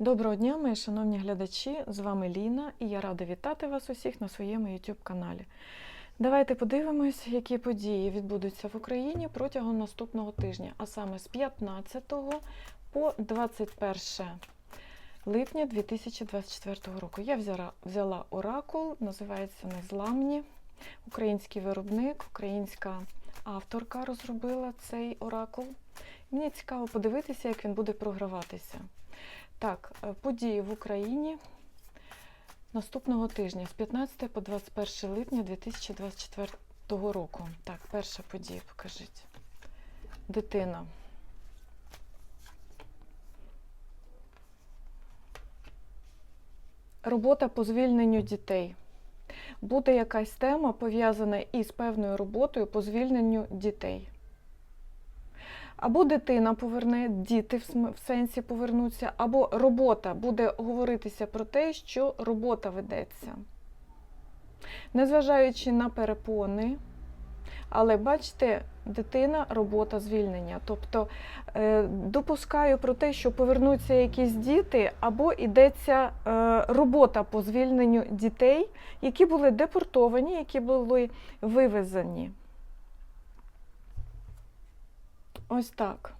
Доброго дня, мої шановні глядачі! З вами Ліна і я рада вітати вас усіх на своєму YouTube каналі. Давайте подивимось, які події відбудуться в Україні протягом наступного тижня, а саме з 15 по 21 липня 2024 року. Я взяла, взяла оракул, називається Незламні. Український виробник, українська авторка розробила цей оракул. Мені цікаво подивитися, як він буде програватися. Так, е, події в Україні наступного тижня з 15 по 21 липня 2024 року. Так, перша подія, покажіть. Дитина. Робота по звільненню дітей. Буде якась тема пов'язана із певною роботою по звільненню дітей. Або дитина поверне, діти в сенсі повернуться, або робота буде говоритися про те, що робота ведеться. Незважаючи на перепони, але бачите, дитина, робота, звільнення. Тобто е, допускаю про те, що повернуться якісь діти, або йдеться е, робота по звільненню дітей, які були депортовані, які були вивезені. Ось так.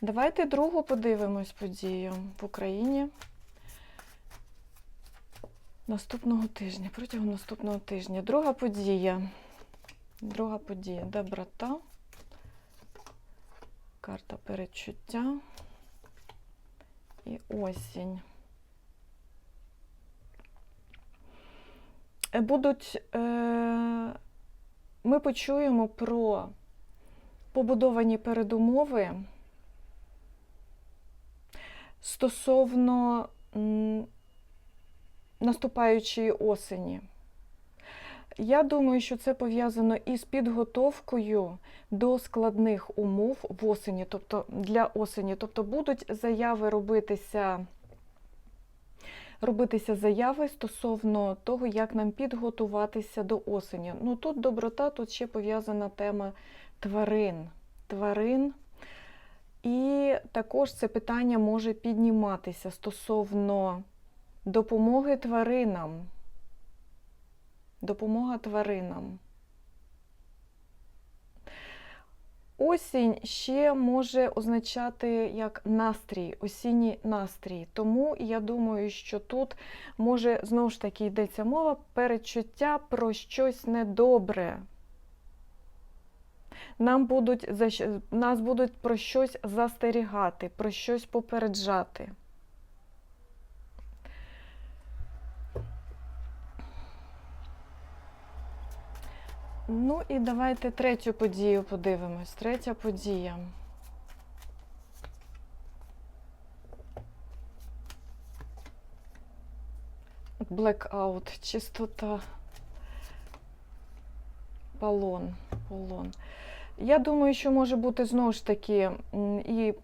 Давайте другу подивимось подію в Україні наступного тижня, протягом наступного тижня. Друга подія. Друга подія. Доброта. Карта передчуття. І осінь. Е, Будуть, е, ми почуємо про побудовані передумови стосовно наступаючої осені. Я думаю, що це пов'язано із підготовкою до складних умов в осені, тобто для осені. Тобто будуть заяви робитися, робитися заяви стосовно того, як нам підготуватися до осені. Ну тут доброта, тут ще пов'язана тема тварин. Тварин. І також це питання може підніматися стосовно допомоги тваринам. Допомога тваринам. Осінь ще може означати як настрій, осінній настрій. Тому я думаю, що тут може знову ж таки йдеться мова передчуття про щось недобре. Нам будуть за нас будуть про щось застерігати, про щось попереджати. Ну і давайте третю подію подивимось. Третя подія. Blackout, чистота. Полон. Полон. Я думаю, що може бути знову ж таки і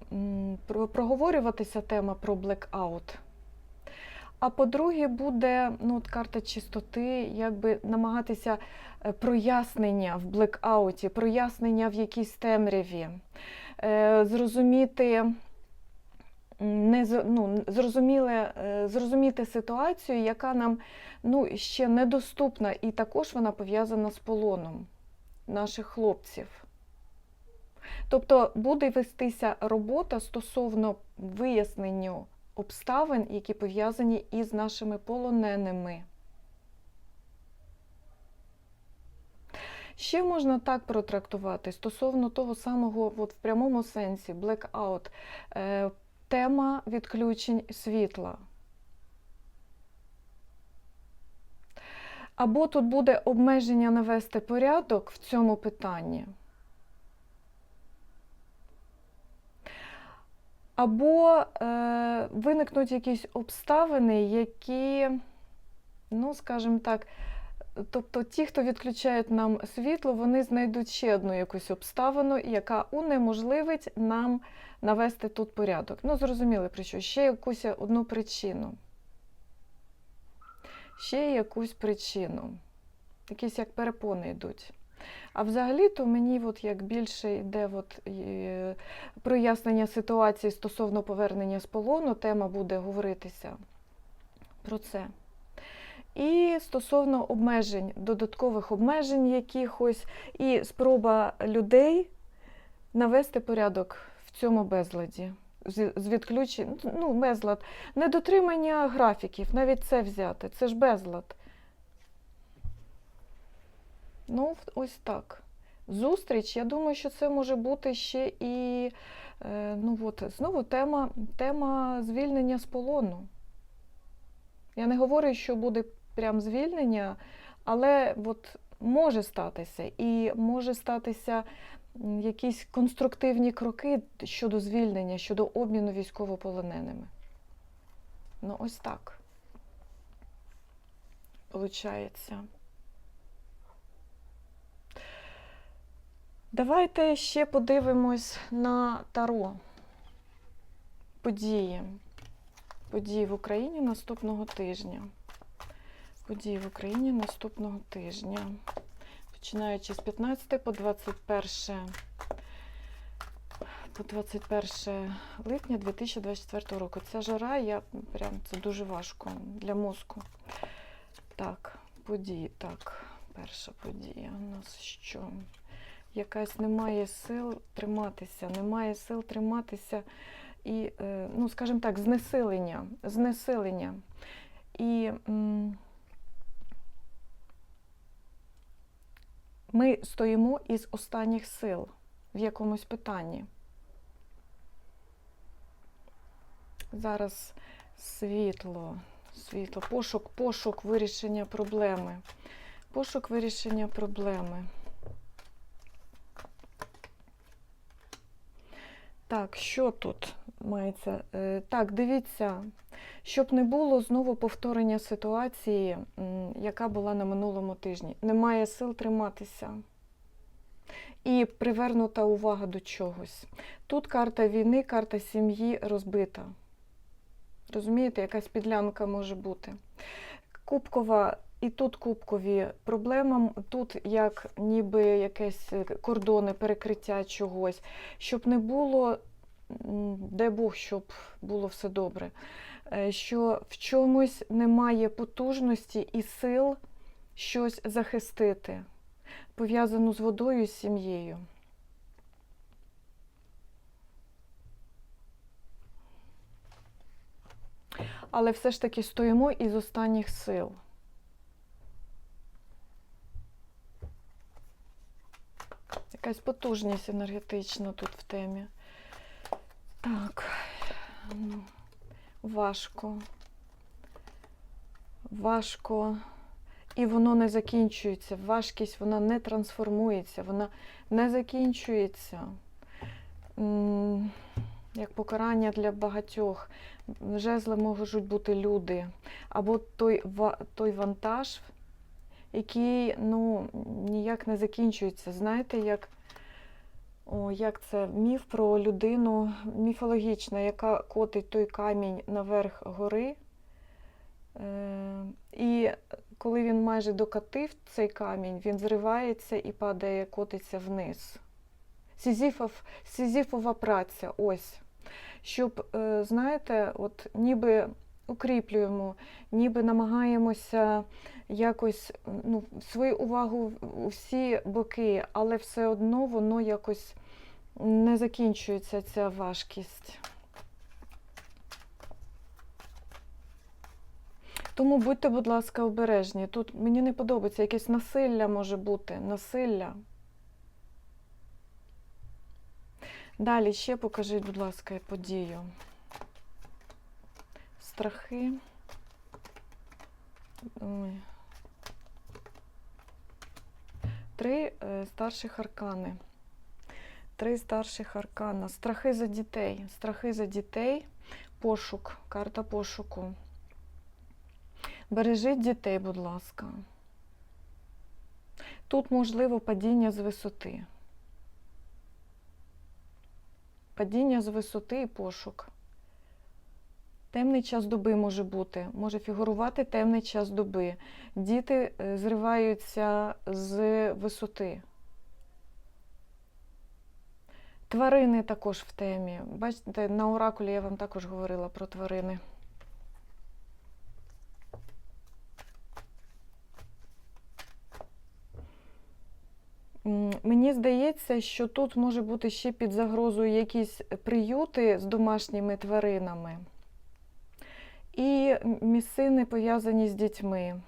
проговорюватися тема про блекаут. А по-друге, буде ну, от карта чистоти, якби намагатися е, прояснення в блекауті, прояснення в якійсь темряві, е, зрозуміти, не, ну, зрозуміле, е, зрозуміти ситуацію, яка нам ну, ще недоступна, і також вона пов'язана з полоном наших хлопців. Тобто буде вестися робота стосовно виясненню обставин, які пов'язані із нашими полоненими. Ще можна так протрактувати стосовно того самого, от в прямому сенсі, blackout, е, тема відключень світла. Або тут буде обмеження навести порядок в цьому питанні. Або е, виникнуть якісь обставини, які, ну, скажімо так, тобто ті, хто відключають нам світло, вони знайдуть ще одну якусь обставину, яка унеможливить нам навести тут порядок. Ну, зрозуміли, про що? Ще якусь одну причину. Ще якусь причину. Якісь як перепони йдуть. А взагалі, то мені от як більше йде от, прояснення ситуації стосовно повернення з полону, тема буде говоритися про це. І стосовно обмежень, додаткових обмежень якихось, і спроба людей навести порядок в цьому безладі. З відключень, ну, безлад, недотримання графіків, навіть це взяти, це ж безлад. Ну, ось так. Зустріч, я думаю, що це може бути ще і е, ну, от, знову тема, тема звільнення з полону. Я не говорю, що буде прям звільнення, але от може статися. І може статися якісь конструктивні кроки щодо звільнення, щодо обміну військовополоненими. Ну, ось так. Получається. Давайте ще подивимось на Таро. Події. Події в Україні наступного тижня. Події в Україні наступного тижня. Починаючи з 15 по 21, по 21 липня 2024 року. Ця жара, я прям це дуже важко для мозку. Так, події. Так, перша подія у нас що? Якась немає сил триматися, немає сил триматися і, е, ну, скажімо так, знесилення. знесилення. І ми стоїмо із останніх сил в якомусь питанні. Зараз світло, світло, пошук, пошук вирішення проблеми. Пошук вирішення проблеми. Так, що тут мається? Е, Так, дивіться, щоб не було знову повторення ситуації, яка була на минулому тижні. Немає сил триматися. І привернута увага до чогось. Тут карта війни, карта сім'ї розбита. Розумієте, якась підлянка може бути. Кубкова і тут кубкові проблема, тут як ніби якесь кордони, перекриття чогось, щоб не було, дай Бог, щоб було все добре, е, що в чомусь немає потужності і сил щось захистити, пов'язану з водою і з сім'єю. Але все ж таки стоїмо із останніх сил. Якась потужність енергетична тут в темі. Так, ну, важко. Важко. І воно не закінчується. Важкість вона не трансформується, вона не закінчується. Як покарання для багатьох. Жезли можуть бути люди. Або той, той вантаж, який ну, ніяк не закінчується. Знаєте, як, о, як це міф про людину міфологічна, яка котить той камінь наверх гори. Е, і коли він майже докатив цей камінь, він зривається і падає, котиться вниз. Сізіфов, Сізіфова праця, ось. Щоб, е, знаєте, от ніби укріплюємо, ніби намагаємося якось ну, свою увагу у всі боки, але все одно воно якось не закінчується ця важкість. Тому будьте, будь ласка, обережні. Тут мені не подобається якесь насилля може бути. Насилля. Далі ще покажіть, будь ласка, подію. Страхи. Ой. Три е, старших аркани. Три старших аркана. Страхи за дітей. Страхи за дітей. Пошук. Карта пошуку. Бережіть дітей, будь ласка. Тут можливо падіння з висоти. Падіння з висоти і пошук. Темний час доби може бути, може фігурувати темний час доби. Діти е, зриваються з висоти. Тварини також в темі. Бачите, на оракулі я вам також говорила про тварини. Мені здається, що тут може бути ще під загрозою якісь приюти з домашніми тваринами і місцини пов'язані з дітьми.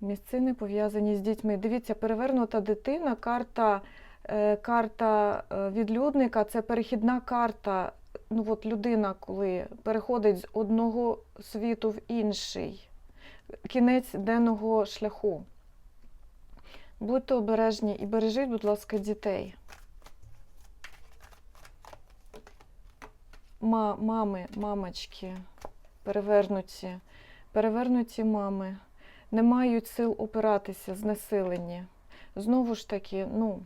Місцини пов'язані з дітьми. Дивіться, перевернута дитина, карта, е, карта е, відлюдника це перехідна карта. Ну, от людина, коли переходить з одного світу в інший, кінець денного шляху. Будьте обережні і бережіть, будь ласка, дітей. Ма, мами, мамочки, перевернуті, перевернуті мами, не мають сил опиратися, знесилені. Знову ж таки, ну,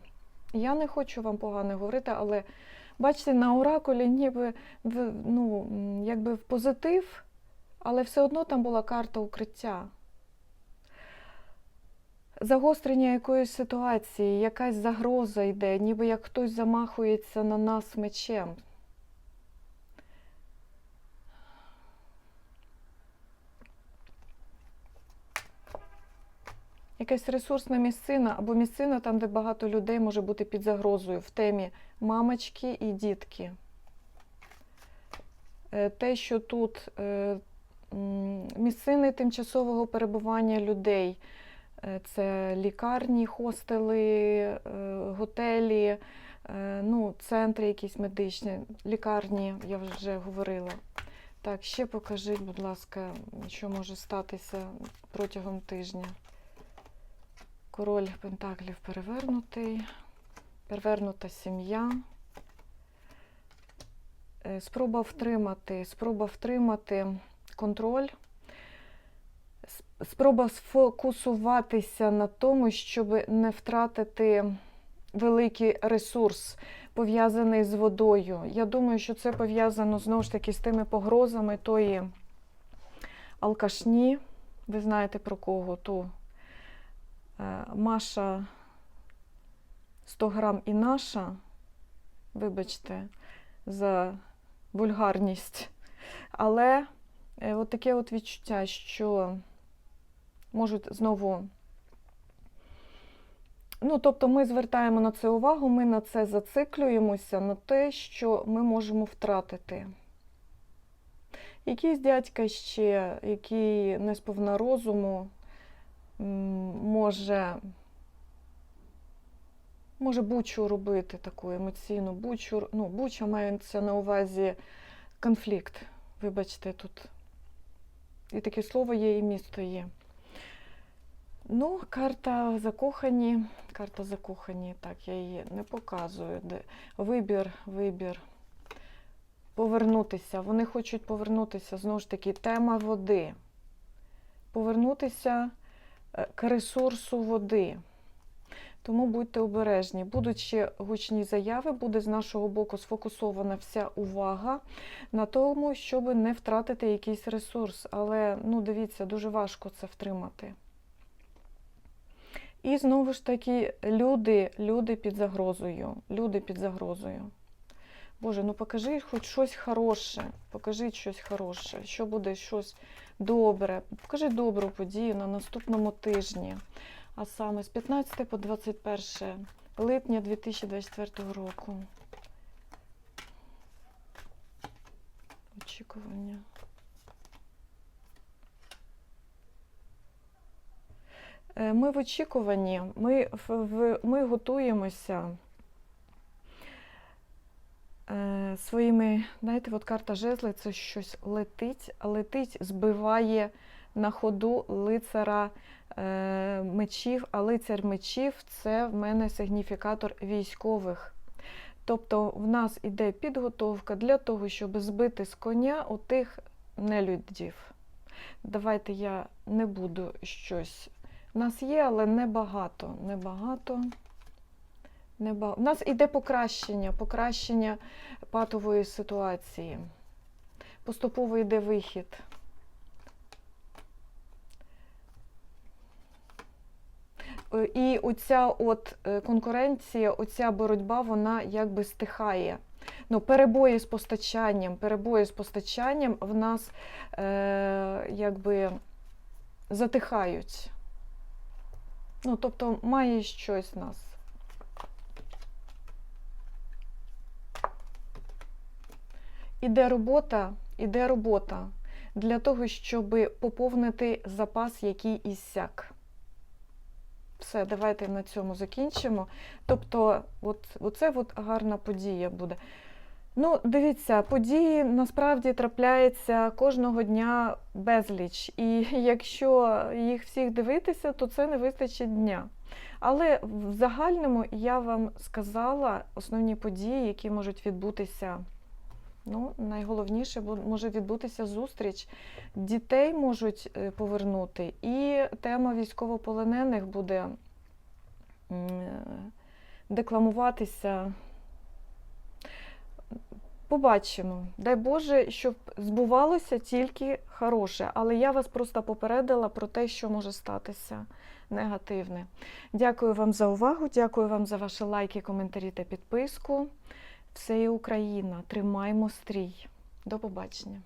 я не хочу вам погано говорити, але бачите, на оракулі ніби ну, якби в позитив, але все одно там була карта укриття загострення якоїсь ситуації, якась загроза йде, ніби як хтось замахується на нас мечем. Якась ресурсна місцина або місцина там, де багато людей може бути під загрозою в темі мамочки і дітки. Е, Те, що тут е, місцини тимчасового перебування людей. Е, Це лікарні, хостели, готелі, ну, центри якісь медичні, лікарні, я вже говорила. Так, ще покажіть, будь ласка, що може статися протягом тижня. Король Пентаклів перевернутий, перевернута сім'я. Е, Спроба втримати, спроба втримати контроль спроба сфокусуватися на тому, щоб не втратити великий ресурс, пов'язаний з водою. Я думаю, що це пов'язано знову ж таки з тими погрозами тої алкашні. Ви знаєте про кого? Ту Маша 100 грам і наша. Вибачте, за вульгарність. Але е, от таке от відчуття, що можуть знову. Ну, тобто ми звертаємо на це увагу, ми на це зациклюємося, на те, що ми можемо втратити. Якийсь дядька ще, який не сповна розуму, може, може бучу робити таку емоційну бучу. Ну, буча мається на увазі конфлікт. Вибачте, тут і таке слово є, і місто є. Ну, карта закохані. Карта закохані, так, я її не показую. Вибір, вибір. Повернутися. Вони хочуть повернутися, знову ж таки, тема води. Повернутися к ресурсу води. Тому будьте обережні. Будуть ще гучні заяви, буде з нашого боку сфокусована вся увага на тому, щоб не втратити якийсь ресурс. Але, ну, дивіться, дуже важко це втримати. І знову ж таки, люди, люди під загрозою. Люди під загрозою. Боже, ну покажи хоч щось хороше. Покажіть щось хороше, що буде щось добре. Покажи добру подію на наступному тижні. А саме з 15 по 21 липня 2024 року. Очікування. Е, Ми в очікуванні, ми, в, ми готуємося е, своїми, знаєте, от карта жезли це щось летить, летить, збиває на ходу лицара е, мечів, а лицар мечів це в мене сигніфікатор військових. Тобто в нас іде підготовка для того, щоб збити з коня у тих нелюдів. Давайте я не буду щось у нас є, але небагато. Небагато. Неба... У нас іде покращення, покращення патової ситуації. Поступово йде вихід. Е, І оця от е, конкуренція, оця боротьба, вона якби стихає. Ну, перебої з постачанням, перебої з постачанням в нас е, якби затихають. Ну, тобто має щось нас. Іде робота, іде робота для того, щоб поповнити запас, який іссяк. Все, давайте на цьому закінчимо. Тобто, от, оце от гарна подія буде. Ну, дивіться, події насправді трапляються кожного дня безліч. І якщо їх всіх дивитися, то це не вистачить дня. Але в загальному я вам сказала основні події, які можуть відбутися. Ну, найголовніше може відбутися зустріч. Дітей можуть е, повернути, і тема військовополонених буде декламуватися. Побачимо. Дай Боже, щоб збувалося тільки хороше. Але я вас просто попередила про те, що може статися негативне. Дякую вам за увагу, дякую вам за ваші лайки, коментарі та підписку. Все є Україна. Тримаймо стрій. До побачення.